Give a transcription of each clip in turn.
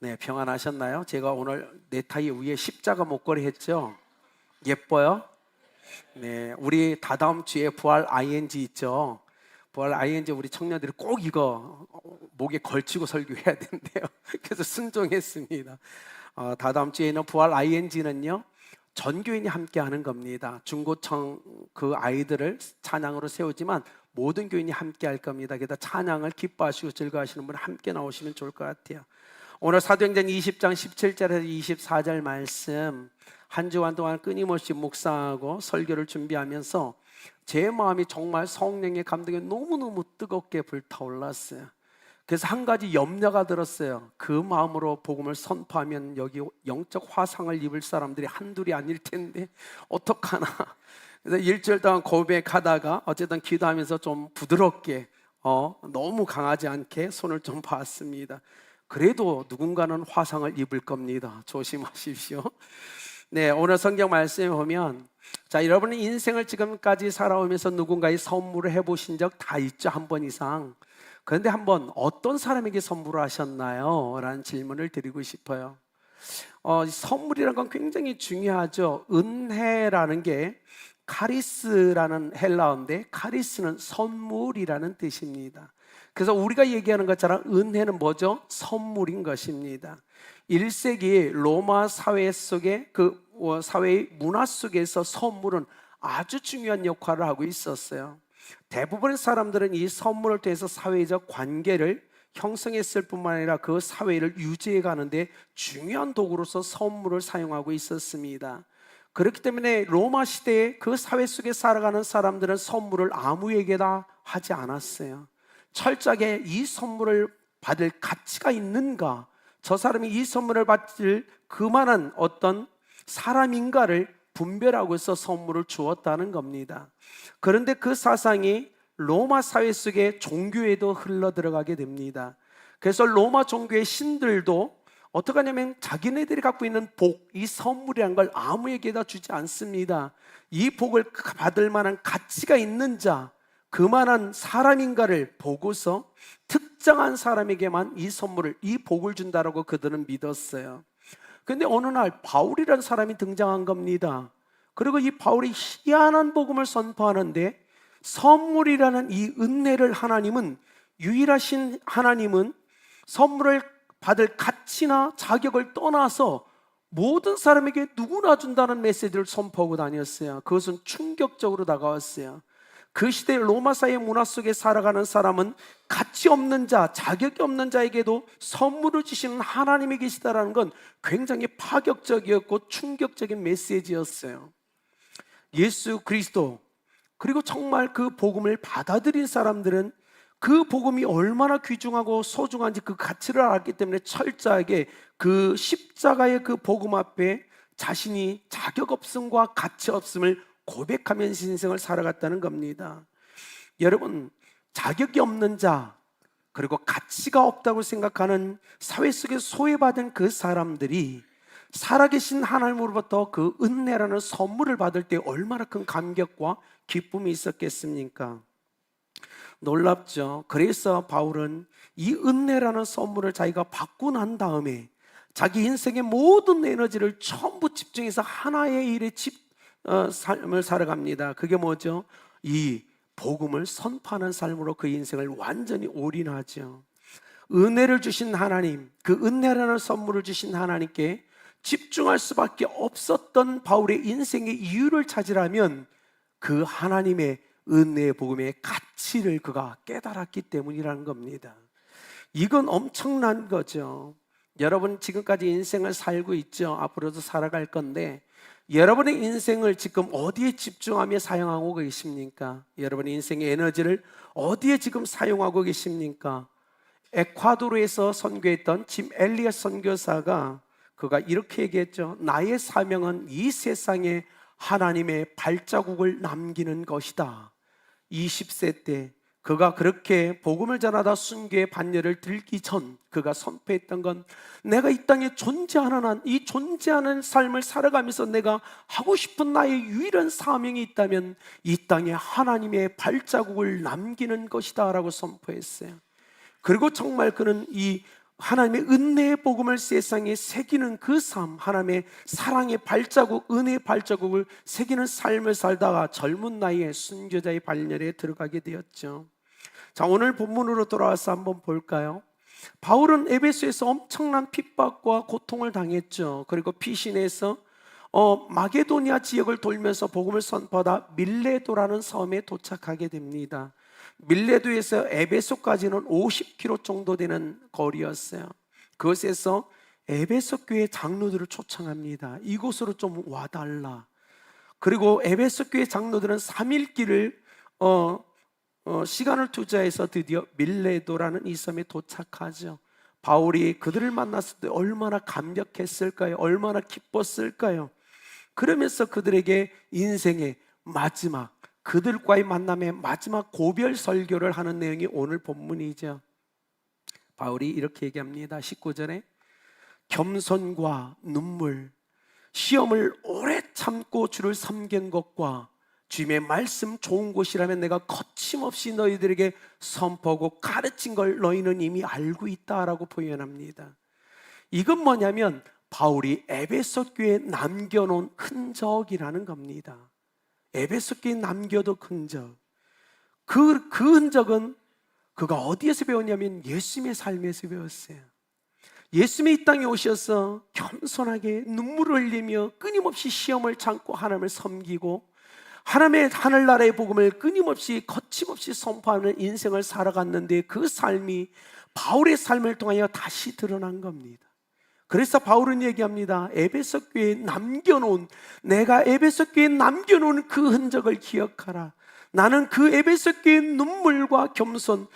네, 평안하셨나요? 제가 오늘 네타이 위에 십자가 목걸이 했죠? 예뻐요? 네, 우리 다다음 주에 부활 ING 있죠? 부활 ING 우리 청년들이 꼭 이거 목에 걸치고 설교해야 된대요. 그래서 순종했습니다. 어, 다다음 주에는 부활 ING는요, 전교인이 함께 하는 겁니다. 중고청 그 아이들을 찬양으로 세우지만 모든 교인이 함께 할 겁니다. 그래서 찬양을 기뻐하시고 즐거워하시는 분 함께 나오시면 좋을 것 같아요. 오늘 사도행전 20장 17절에서 24절 말씀 한 주간 동안 끊임없이 묵상하고 설교를 준비하면서 제 마음이 정말 성령의 감동에 너무너무 뜨겁게 불타올랐어요. 그래서 한 가지 염려가 들었어요. 그 마음으로 복음을 선포하면 여기 영적 화상을 입을 사람들이 한둘이 아닐 텐데 어떡하나. 그래서 일주일 동안 고백하다가 어쨌든 기도하면서 좀 부드럽게 어, 너무 강하지 않게 손을 좀 봤습니다. 그래도 누군가는 화상을 입을 겁니다. 조심하십시오. 네, 오늘 성경 말씀에 보면 자, 여러분은 인생을 지금까지 살아오면서 누군가의 선물을 해 보신 적 다 있죠, 한 번 이상. 그런데 한번 어떤 사람에게 선물을 하셨나요? 라는 질문을 드리고 싶어요. 어, 선물이라는 건 굉장히 중요하죠. 은혜라는 게 카리스라는 헬라어인데 카리스는 선물이라는 뜻입니다. 그래서 우리가 얘기하는 것처럼 은혜는 뭐죠? 선물인 것입니다. 1세기 로마 사회 속에 그 어, 사회의 문화 속에서 선물은 아주 중요한 역할을 하고 있었어요. 대부분의 사람들은 이 선물을 통해서 사회적 관계를 형성했을 뿐만 아니라 그 사회를 유지해 가는데 중요한 도구로서 선물을 사용하고 있었습니다. 그렇기 때문에 로마 시대에 그 사회 속에 살아가는 사람들은 선물을 아무에게나 하지 않았어요. 철저하게 이 선물을 받을 가치가 있는가, 저 사람이 이 선물을 받을 그만한 어떤 사람인가를 분별하고서 선물을 주었다는 겁니다. 그런데 그 사상이 로마 사회 속에 종교에도 흘러 들어가게 됩니다. 그래서 로마 종교의 신들도 어떻게 하냐면 자기네들이 갖고 있는 복, 이 선물이란 걸 아무에게나 주지 않습니다. 이 복을 받을 만한 가치가 있는 자, 그만한 사람인가를 보고서 특정한 사람에게만 이 선물을, 이 복을 준다라고 그들은 믿었어요. 근데 어느 날 바울이라는 사람이 등장한 겁니다. 그리고 이 바울이 희한한 복음을 선포하는데 선물이라는 이 은혜를 하나님은 유일하신 하나님은 선물을 받을 가치나 자격을 떠나서 모든 사람에게 누구나 준다는 메시지를 선포하고 다녔어요. 그것은 충격적으로 다가왔어요. 그 시대 로마 사회 문화 속에 살아가는 사람은 가치 없는 자, 자격이 없는 자에게도 선물을 주시는 하나님이 계시다라는 건 굉장히 파격적이었고 충격적인 메시지였어요. 예수 그리스도 그리고 정말 그 복음을 받아들인 사람들은 그 복음이 얼마나 귀중하고 소중한지 그 가치를 알았기 때문에 철저하게 그 십자가의 그 복음 앞에 자신이 자격 없음과 가치 없음을 고백하면서 인생을 살아갔다는 겁니다. 여러분, 자격이 없는 자, 그리고 가치가 없다고 생각하는 사회 속에 소외받은 그 사람들이 살아계신 하나님으로부터 그 은혜라는 선물을 받을 때 얼마나 큰 감격과 기쁨이 있었겠습니까? 놀랍죠. 그래서 바울은 이 은혜라는 선물을 자기가 받고 난 다음에 자기 인생의 모든 에너지를 전부 집중해서 하나의 일에 집, 어, 삶을 살아갑니다. 그게 뭐죠? 이 복음을 선포하는 삶으로 그 인생을 완전히 올인하죠. 은혜를 주신 하나님, 그 은혜라는 선물을 주신 하나님께 집중할 수밖에 없었던 바울의 인생의 이유를 찾으라면 그 하나님의 은혜의 복음의 가치를 그가 깨달았기 때문이라는 겁니다. 이건 엄청난 거죠. 여러분 지금까지 인생을 살고 있죠. 앞으로도 살아갈 건데 여러분의 인생을 지금 어디에 집중하며 사용하고 계십니까? 여러분의 인생의 에너지를 어디에 지금 사용하고 계십니까? 에콰도르에서 선교했던 짐 엘리엇 선교사가 그가 이렇게 얘기했죠. 나의 사명은 이 세상에 하나님의 발자국을 남기는 것이다. 20세 때 그가 그렇게 복음을 전하다 순교의 반열을 들기 전 그가 선포했던 건 내가 이 땅에 존재하는 한 이 존재하는 삶을 살아가면서 내가 하고 싶은 나의 유일한 사명이 있다면 이 땅에 하나님의 발자국을 남기는 것이다라고 선포했어요. 그리고 정말 그는 이 하나님의 은혜의 복음을 세상에 새기는 그 삶, 하나님의 사랑의 발자국, 은혜의 발자국을 새기는 삶을 살다가 젊은 나이에 순교자의 발열에 들어가게 되었죠. 자, 오늘 본문으로 돌아와서 한번 볼까요? 바울은 에베소에서 엄청난 핍박과 고통을 당했죠. 그리고 피신에서 어, 마게도니아 지역을 돌면서 복음을 선포하다 밀레도라는 섬에 도착하게 됩니다. 밀레도에서 에베소까지는 50km 정도 되는 거리였어요. 그것에서 에베소 교회 장로들을 초청합니다. 이곳으로 좀 와달라. 그리고 에베소 교회 장로들은 3일 길을 어, 어, 시간을 투자해서 드디어 밀레도라는 이 섬에 도착하죠. 바울이 그들을 만났을 때 얼마나 감격했을까요? 얼마나 기뻤을까요? 그러면서 그들에게 인생의 마지막 그들과의 만남의 마지막 고별 설교를 하는 내용이 오늘 본문이죠. 바울이 이렇게 얘기합니다. 19절에 겸손과 눈물, 시험을 오래 참고 주를 섬긴 것과 주님의 말씀 좋은 곳이라면 내가 거침없이 너희들에게 선포하고 가르친 걸 너희는 이미 알고 있다라고 표현합니다. 이건 뭐냐면 바울이 에베소 교회에 남겨놓은 흔적이라는 겁니다. 에베소 교회에 남겨둔 흔적. 그, 그 흔적은 그가 어디에서 배웠냐면 예수님의 삶에서 배웠어요. 예수님이 이 땅에 오셔서 겸손하게 눈물을 흘리며 끊임없이 시험을 참고 하나님을 섬기고 하나님의 하늘나라의 복음을 끊임없이 거침없이 선포하는 인생을 살아갔는데 그 삶이 바울의 삶을 통하여 다시 드러난 겁니다. 그래서 바울은 얘기합니다. 에베소 교회에 남겨놓은 내가 에베소 교회에 남겨놓은 그 흔적을 기억하라. 나는 그 에베소 교회의 눈물과 겸손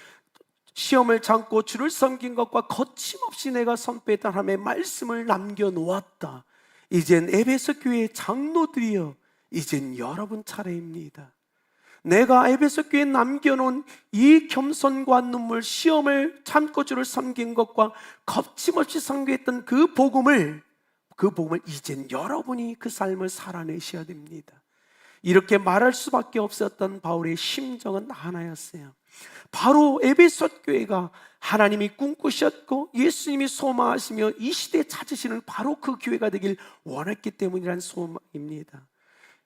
시험을 참고 주를 섬긴 것과 거침없이 내가 선포했던 하나님의 말씀을 남겨놓았다. 이젠 에베소 교회의 장로들이여 이젠 여러분 차례입니다. 내가 에베소 교회에 남겨놓은 이 겸손과 눈물, 시험을 참고 주를 섬긴 것과 겁침없이 선교했던 그 복음을 그 복음을 이젠 여러분이 그 삶을 살아내셔야 됩니다. 이렇게 말할 수밖에 없었던 바울의 심정은 하나였어요. 바로 에베소 교회가 하나님이 꿈꾸셨고 예수님이 소망하시며 이 시대에 찾으시는 바로 그 교회가 되길 원했기 때문이라는 소망입니다.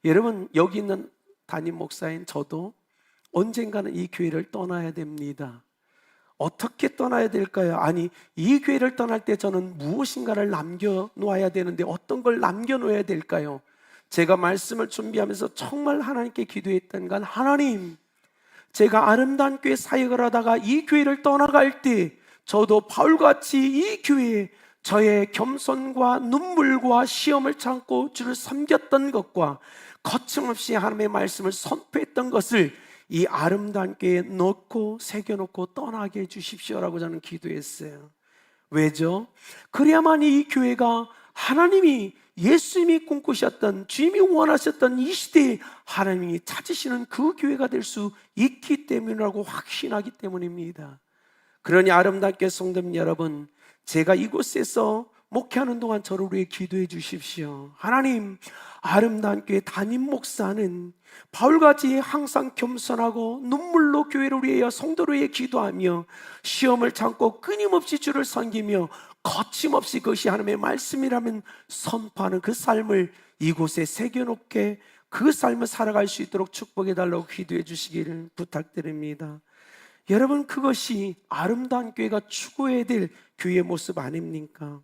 여러분 여기 있는 담임 목사인 저도 언젠가는 이 교회를 떠나야 됩니다. 어떻게 떠나야 될까요? 아니, 이 교회를 떠날 때 저는 무엇인가를 남겨놓아야 되는데 어떤 걸 남겨놓아야 될까요? 제가 말씀을 준비하면서 정말 하나님께 기도했던 건 하나님, 제가 아름다운 교회 사역을 하다가 이 교회를 떠나갈 때 저도 바울같이 이 교회에 저의 겸손과 눈물과 시험을 참고 주를 섬겼던 것과 거침없이 하나님의 말씀을 선포했던 것을 이 아름다운 교회에 넣고 새겨놓고 떠나게 해주십시오라고 저는 기도했어요. 왜죠? 그래야만 이 교회가 하나님이 예수님이 꿈꾸셨던 주님이 원하셨던 이 시대에 하나님이 찾으시는 그 교회가 될 수 있기 때문이라고 확신하기 때문입니다. 그러니 아름답게 성도님 여러분, 제가 이곳에서 목회하는 동안 저를 위해 기도해 주십시오. 하나님, 아름다운 교회 담임 목사는 바울같이 항상 겸손하고 눈물로 교회를 위하여 성도를 위해 기도하며 시험을 참고 끊임없이 주를 섬기며 거침없이 그것이 하나님의 말씀이라면 선포하는 그 삶을 이곳에 새겨놓게 그 삶을 살아갈 수 있도록 축복해 달라고 기도해 주시기를 부탁드립니다. 여러분 그것이 아름다운 교회가 추구해야 될 교회의 모습 아닙니까?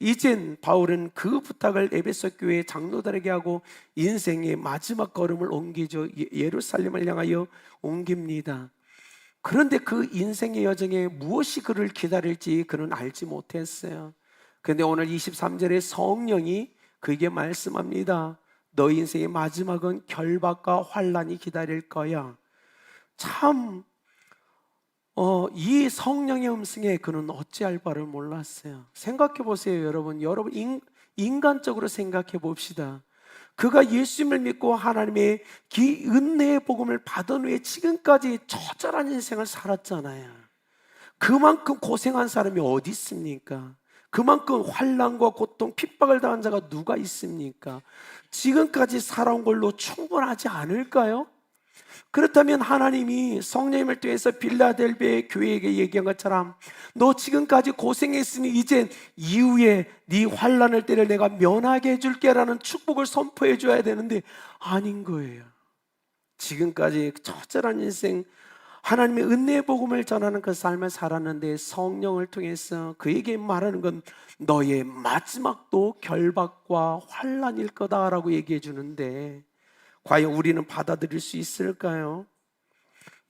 이젠 바울은 그 부탁을 에베소 교회 장로들에게 하고 인생의 마지막 걸음을 옮기죠. 예- 예루살렘을 향하여 옮깁니다. 그런데 그 인생의 여정에 무엇이 그를 기다릴지 그는 알지 못했어요. 그런데 오늘 23절에 성령이 그에게 말씀합니다. 너 인생의 마지막은 결박과 환란이 기다릴 거야. 참 어, 이 성령의 음성에 그는 어찌할 바를 몰랐어요. 생각해 보세요, 여러분. 여러분, 인, 인간적으로 생각해 봅시다. 그가 예수님을 믿고 하나님의 기, 은혜의 복음을 받은 후에 지금까지 처절한 인생을 살았잖아요. 그만큼 고생한 사람이 어디 있습니까? 그만큼 환란과 고통, 핍박을 당한 자가 누가 있습니까? 지금까지 살아온 걸로 충분하지 않을까요? 그렇다면 하나님이 성령님을 통해서 빌라델베 교회에게 얘기한 것처럼 너 지금까지 고생했으니 이젠 이후에 네 환란을 때를 내가 면하게 해줄게라는 축복을 선포해 줘야 되는데 아닌 거예요. 지금까지 처절한 인생 하나님의 은혜의 복음을 전하는 그 삶을 살았는데 성령을 통해서 그에게 말하는 건 너의 마지막도 결박과 환란일 거다라고 얘기해 주는데 과연 우리는 받아들일 수 있을까요?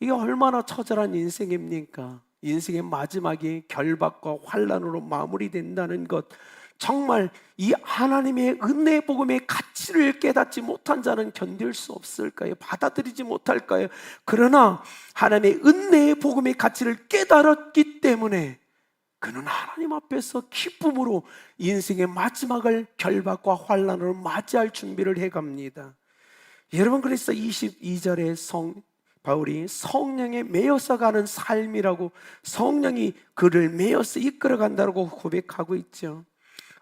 이게 얼마나 처절한 인생입니까? 인생의 마지막이 결박과 환란으로 마무리된다는 것 정말 이 하나님의 은혜 복음의 가치를 깨닫지 못한 자는 견딜 수 없을까요? 받아들이지 못할까요? 그러나 하나님의 은혜의 복음의 가치를 깨달았기 때문에 그는 하나님 앞에서 기쁨으로 인생의 마지막을 결박과 환란으로 맞이할 준비를 해갑니다. 여러분 그래서 22절에 성 바울이 성령에 매여서 가는 삶이라고 성령이 그를 매여서 이끌어 간다고 고백하고 있죠.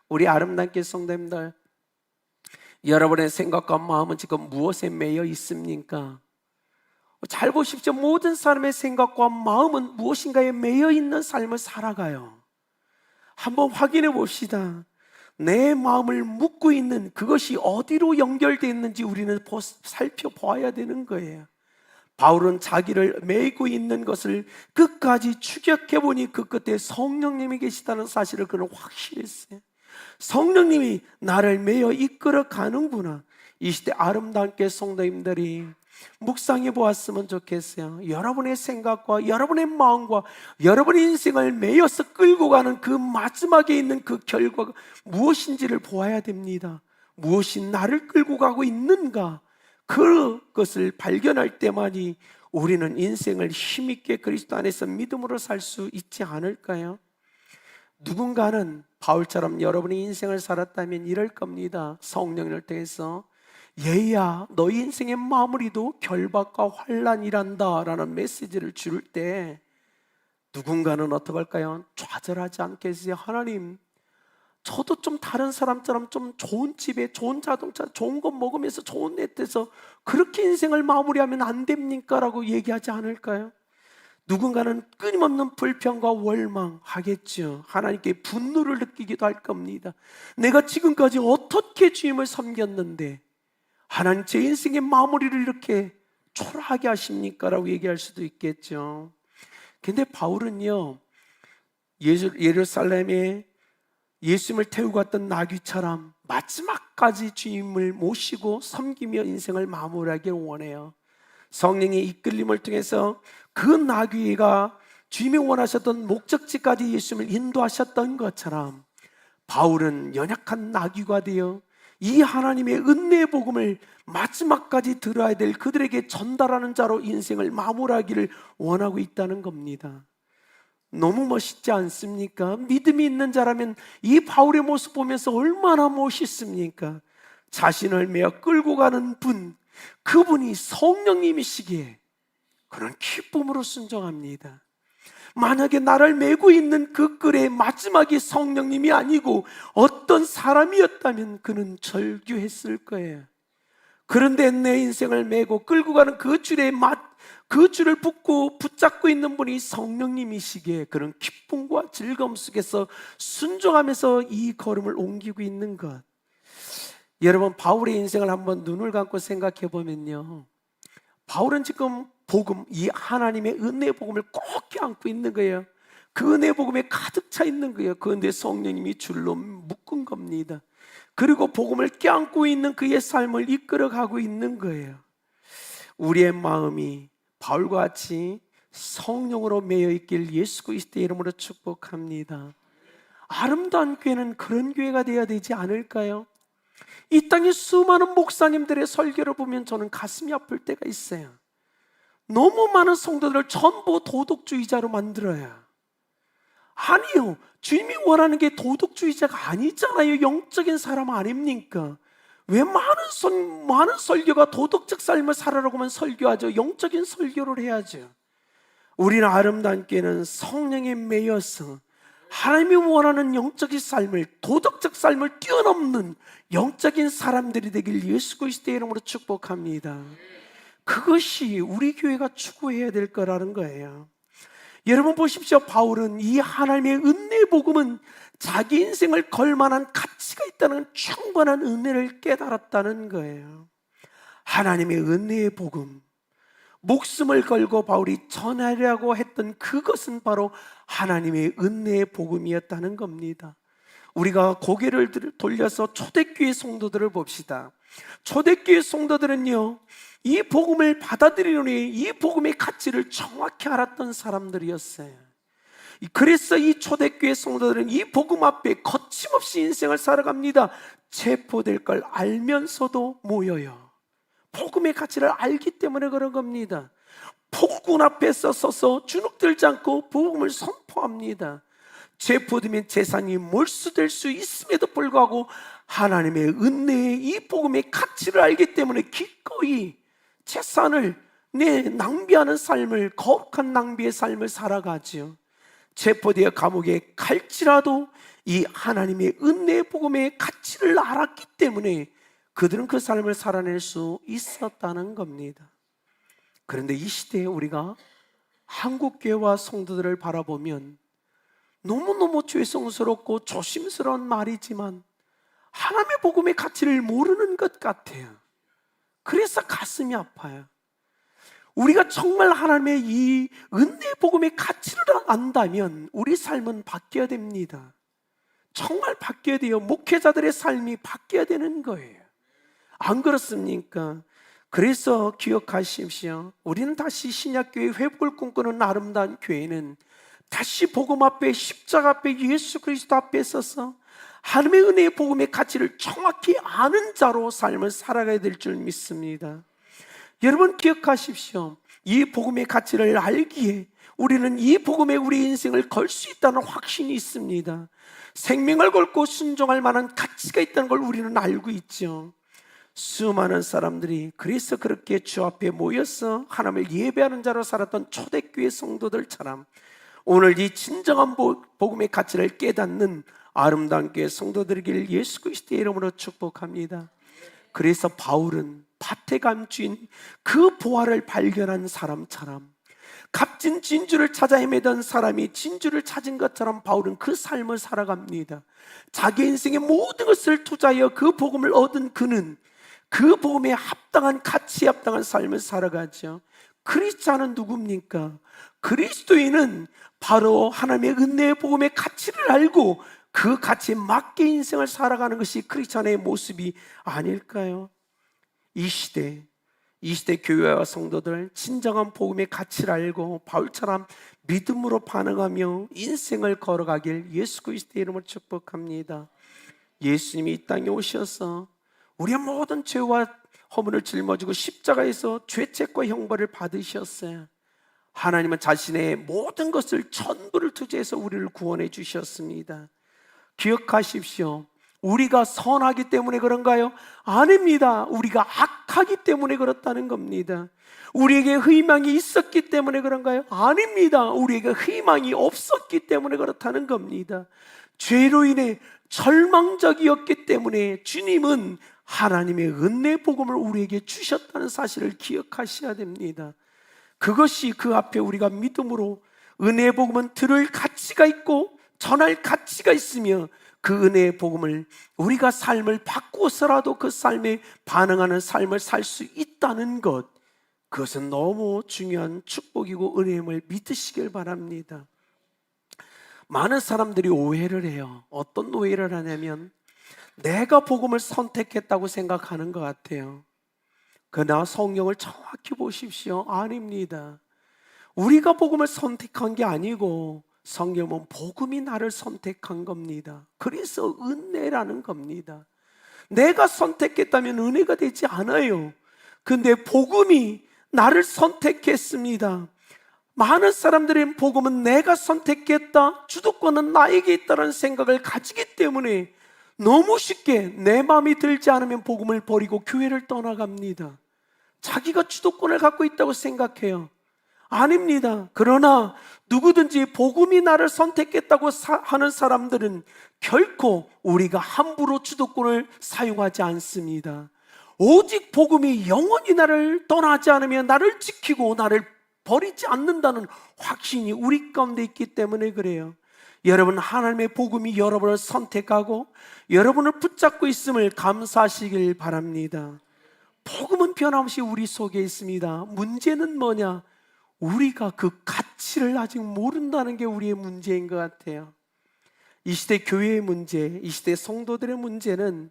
우리 아름답게 성도님들 여러분의 생각과 마음은 지금 무엇에 매여 있습니까? 잘 보십시오. 모든 사람의 생각과 마음은 무엇인가에 매여 있는 삶을 살아가요. 한번 확인해 봅시다. 내 마음을 묻고 있는 그것이 어디로 연결되어 있는지 우리는 보- 살펴봐야 되는 거예요. 바울은 자기를 메고 있는 것을 끝까지 추격해 보니 그 끝에 성령님이 계시다는 사실을 그는 확실했어요. 성령님이 나를 메어 이끌어 가는구나. 이 시대 아름답게 성도님들이 묵상해 보았으면 좋겠어요. 여러분의 생각과 여러분의 마음과 여러분의 인생을 메어서 끌고 가는 그 마지막에 있는 그 결과가 무엇인지를 보아야 됩니다. 무엇이 나를 끌고 가고 있는가? 그것을 발견할 때만이 우리는 인생을 힘있게 그리스도 안에서 믿음으로 살 수 있지 않을까요? 누군가는 바울처럼 여러분의 인생을 살았다면 이럴 겁니다. 성령을 통해서 얘야, 너희 인생의 마무리도 결박과 환란이란다 라는 메시지를 줄때 누군가는 어떻게 할까요? 좌절하지 않겠어요? 하나님, 저도 좀 다른 사람처럼 좀 좋은 집에 좋은 자동차, 좋은 것 먹으면서 좋은 넷에서 그렇게 인생을 마무리하면 안 됩니까? 라고 얘기하지 않을까요? 누군가는 끊임없는 불평과 월망하겠죠. 하나님께 분노를 느끼기도 할 겁니다. 내가 지금까지 어떻게 주님을 섬겼는데 하나님 제 인생의 마무리를 이렇게 초라하게 하십니까? 라고 얘기할 수도 있겠죠. 근데 바울은요, 예루살렘에 예수님을 태우고 갔던 나귀처럼 마지막까지 주님을 모시고 섬기며 인생을 마무리하길 원해요. 성령의 이끌림을 통해서 그 나귀가 주님이 원하셨던 목적지까지 예수님을 인도하셨던 것처럼 바울은 연약한 나귀가 되어 이 하나님의 은혜의 복음을 마지막까지 들어야 될 그들에게 전달하는 자로 인생을 마무리하기를 원하고 있다는 겁니다. 너무 멋있지 않습니까? 믿음이 있는 자라면 이 바울의 모습 보면서 얼마나 멋있습니까? 자신을 메어 끌고 가는 분, 그분이 성령님이시기에 그런 기쁨으로 순종합니다. 만약에 나를 메고 있는 그 끌의 마지막이 성령님이 아니고 어떤 사람이었다면 그는 절규했을 거예요. 그런데 내 인생을 메고 끌고 가는 그 맛, 그 줄을 붙고 붙잡고 있는 분이 성령님이시기에 그런 기쁨과 즐거움 속에서 순종하면서 이 걸음을 옮기고 있는 것. 여러분, 바울의 인생을 한번 눈을 감고 생각해 보면요. 바울은 지금 복음, 이 하나님의 은혜 복음을 꼭 껴안고 있는 거예요. 그 은혜 복음에 가득 차 있는 거예요. 그런데 성령님이 줄로 묶은 겁니다. 그리고 복음을 껴안고 있는 그의 삶을 이끌어가고 있는 거예요. 우리의 마음이 바울과 같이 성령으로 매여 있길 예수 그리스도의 이름으로 축복합니다. 아름다운 교회는 그런 교회가 되어야 되지 않을까요? 이 땅의 수많은 목사님들의 설교를 보면 저는 가슴이 아플 때가 있어요. 너무 많은 성도들을 전부 도덕주의자로 만들어요. 아니요. 주님이 원하는 게 도덕주의자가 아니잖아요. 영적인 사람 아닙니까? 왜 많은 선, 많은 설교가 도덕적 삶을 살아라고만 설교하죠? 영적인 설교를 해야죠. 우리는 교회는 성령에 매여서 하나님이 원하는 영적인 삶을 도덕적 삶을 뛰어넘는 영적인 사람들이 되길 예수 그리스도의 이름으로 축복합니다. 그것이 우리 교회가 추구해야 될 거라는 거예요. 여러분 보십시오. 바울은 이 하나님의 은혜 복음은 자기 인생을 걸 만한 가치가 있다는 충분한 은혜를 깨달았다는 거예요. 하나님의 은혜의 복음, 목숨을 걸고 바울이 전하려고 했던 그것은 바로 하나님의 은혜의 복음이었다는 겁니다. 우리가 고개를 들- 돌려서 초대교회 성도들을 봅시다. 초대교회 성도들은요, 이 복음을 받아들이려니 이 복음의 가치를 정확히 알았던 사람들이었어요. 그래서 이 초대교회 성도들은 이 복음 앞에 거침없이 인생을 살아갑니다. 체포될 걸 알면서도 모여요. 복음의 가치를 알기 때문에 그런 겁니다. 폭군 앞에 서 서서 주눅들지 않고 복음을 선포합니다. 체포되면 재산이 몰수될 수 있음에도 불구하고 하나님의 은혜의 이 복음의 가치를 알기 때문에 기꺼이 재산을 내 낭비하는 삶을 거룩한 낭비의 삶을 살아가지요. 체포되어 감옥에 갈지라도 이 하나님의 은혜의 복음의 가치를 알았기 때문에 그들은 그 삶을 살아낼 수 있었다는 겁니다. 그런데 이 시대에 우리가 한국교회와 성도들을 바라보면 너무너무 죄송스럽고 조심스러운 말이지만 하나님의 복음의 가치를 모르는 것 같아요. 그래서 가슴이 아파요. 우리가 정말 하나님의 이 은혜 복음의 가치를 안다면 우리 삶은 바뀌어야 됩니다. 정말 바뀌어야 돼요. 목회자들의 삶이 바뀌어야 되는 거예요. 안 그렇습니까? 그래서 기억하십시오. 우리는 다시 신약교회 회복을 꿈꾸는 아름다운 교회는 다시 복음 앞에 십자가 앞에 예수 그리스도 앞에 서서 하나님의 은혜의 복음의 가치를 정확히 아는 자로 삶을 살아가야 될 줄 믿습니다. 여러분 기억하십시오. 이 복음의 가치를 알기에 우리는 이 복음에 우리 인생을 걸 수 있다는 확신이 있습니다. 생명을 걸고 순종할 만한 가치가 있다는 걸 우리는 알고 있죠. 수많은 사람들이 그래서 그렇게 주 앞에 모여서 하나님을 예배하는 자로 살았던 초대교회 성도들처럼 오늘 이 진정한 보- 복음의 가치를 깨닫는 아름다운 교회 성도들이길 예수 그리스도의 이름으로 축복합니다. 그래서 바울은 밭에 감추인 그 보화를 발견한 사람처럼 값진 진주를 찾아 헤매던 사람이 진주를 찾은 것처럼 바울은 그 삶을 살아갑니다. 자기 인생의 모든 것을 투자하여 그 복음을 얻은 그는 그 복음에 합당한 가치에 합당한 삶을 살아가죠. 크리스찬은 누굽니까? 그리스도인은 바로 하나님의 은혜의 복음의 가치를 알고 그 가치에 맞게 인생을 살아가는 것이 크리스찬의 모습이 아닐까요? 이 시대, 이 시대 교회와 성도들 진정한 복음의 가치를 알고 바울처럼 믿음으로 반응하며 인생을 걸어가길 예수 그리스도의 이름으로 축복합니다. 예수님이 이 땅에 오셔서 우리의 모든 죄와 허물을 짊어지고 십자가에서 죄책과 형벌을 받으셨어요. 하나님은 자신의 모든 것을 전부를 투자해서 우리를 구원해 주셨습니다. 기억하십시오. 우리가 선하기 때문에 그런가요? 아닙니다. 우리가 악하기 때문에 그렇다는 겁니다. 우리에게 희망이 있었기 때문에 그런가요? 아닙니다. 우리에게 희망이 없었기 때문에 그렇다는 겁니다. 죄로 인해 절망적이었기 때문에 주님은 하나님의 은혜 복음을 우리에게 주셨다는 사실을 기억하셔야 됩니다. 그것이 그 앞에 우리가 믿음으로 은혜의 복음은 들을 가치가 있고 전할 가치가 있으며 그 은혜의 복음을 우리가 삶을 바꾸어서라도 그 삶에 반응하는 삶을 살 수 있다는 것 그것은 너무 중요한 축복이고 은혜임을 믿으시길 바랍니다. 많은 사람들이 오해를 해요. 어떤 오해를 하냐면 내가 복음을 선택했다고 생각하는 것 같아요. 그러나 성경을 정확히 보십시오. 아닙니다. 우리가 복음을 선택한 게 아니고 성경은 복음이 나를 선택한 겁니다. 그래서 은혜라는 겁니다. 내가 선택했다면 은혜가 되지 않아요. 근데 복음이 나를 선택했습니다. 많은 사람들의 복음은 내가 선택했다, 주도권은 나에게 있다는 생각을 가지기 때문에 너무 쉽게 내 마음이 들지 않으면 복음을 버리고 교회를 떠나갑니다. 자기가 주도권을 갖고 있다고 생각해요. 아닙니다. 그러나 누구든지 복음이 나를 선택했다고 사- 하는 사람들은 결코 우리가 함부로 주도권을 사용하지 않습니다. 오직 복음이 영원히 나를 떠나지 않으면 나를 지키고 나를 버리지 않는다는 확신이 우리 가운데 있기 때문에 그래요. 여러분 하나님의 복음이 여러분을 선택하고 여러분을 붙잡고 있음을 감사하시길 바랍니다. 복음은 변함없이 우리 속에 있습니다. 문제는 뭐냐? 우리가 그 가치를 아직 모른다는 게 우리의 문제인 것 같아요. 이 시대 교회의 문제, 이 시대 성도들의 문제는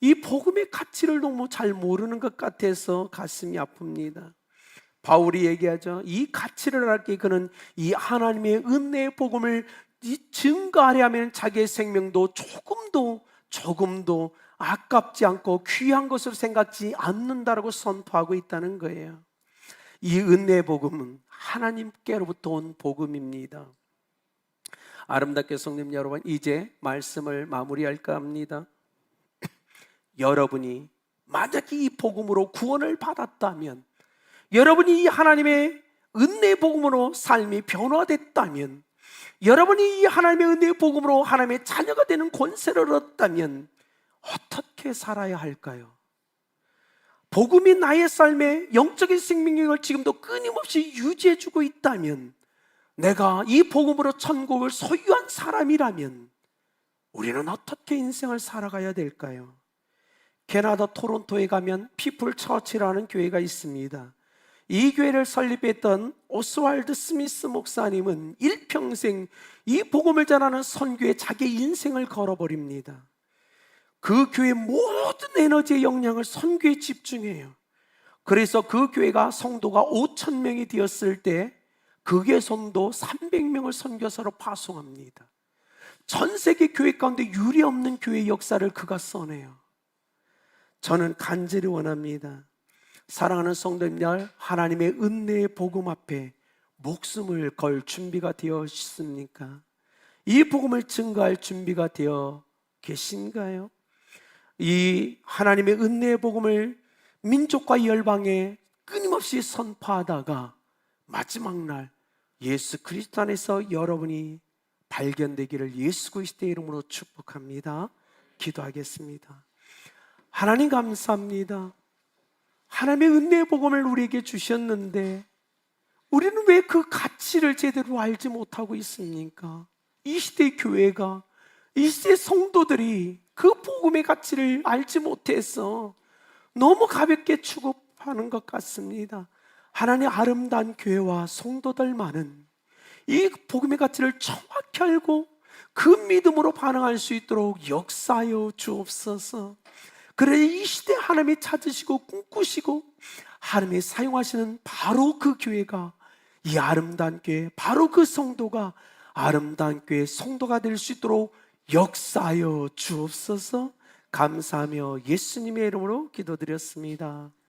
이 복음의 가치를 너무 잘 모르는 것 같아서 가슴이 아픕니다. 바울이 얘기하죠. 이 가치를 알게 그는 이 하나님의 은혜의 복음을 이 증거하려 하면 자기의 생명도 조금도 조금도 아깝지 않고 귀한 것으로 생각지 않는다라고 선포하고 있다는 거예요. 이 은혜의 복음은 하나님께로부터 온 복음입니다. 아름답게 성님 여러분 이제 말씀을 마무리할까 합니다. 여러분이 만약에 이 복음으로 구원을 받았다면 여러분이 이 하나님의 은혜의 복음으로 삶이 변화됐다면 여러분이 이 하나님의 은혜의 복음으로 하나님의 자녀가 되는 권세를 얻었다면 어떻게 살아야 할까요? 복음이 나의 삶에 영적인 생명력을 지금도 끊임없이 유지해주고 있다면 내가 이 복음으로 천국을 소유한 사람이라면 우리는 어떻게 인생을 살아가야 될까요? 캐나다 토론토에 가면 피플 처치라는 교회가 있습니다. 이 교회를 설립했던 오스왈드 스미스 목사님은 일평생 이 복음을 전하는 선교에 자기의 인생을 걸어버립니다. 그 교회 모든 에너지의 역량을 선교에 집중해요. 그래서 그 교회가 성도가 5천 명이 되었을 때 그게 성도 300명을 선교사로 파송합니다. 전 세계 교회 가운데 유리 없는 교회 역사를 그가 써내요. 저는 간절히 원합니다. 사랑하는 성도님들, 하나님의 은혜의 복음 앞에 목숨을 걸 준비가 되어 있습니까? 이 복음을 증거할 준비가 되어 계신가요? 이 하나님의 은혜의 복음을 민족과 열방에 끊임없이 선포하다가 마지막 날 예수 그리스도 안에서 여러분이 발견되기를 예수 그리스도의 이름으로 축복합니다. 기도하겠습니다. 하나님 감사합니다. 하나님의 은혜의 복음을 우리에게 주셨는데 우리는 왜 그 가치를 제대로 알지 못하고 있습니까? 이 시대 교회가 이 시대 성도들이 그 복음의 가치를 알지 못해서 너무 가볍게 취급하는 것 같습니다. 하나님 아름다운 교회와 성도들만은 이 복음의 가치를 정확히 알고 그 믿음으로 반응할 수 있도록 역사하여 주옵소서. 그래 이 시대 하나님이 찾으시고 꿈꾸시고 하나님이 사용하시는 바로 그 교회가 이 아름다운 교회, 바로 그 성도가 아름다운 교회 성도가 될 수 있도록 역사하여 주옵소서 감사하며 예수님의 이름으로 기도드렸습니다.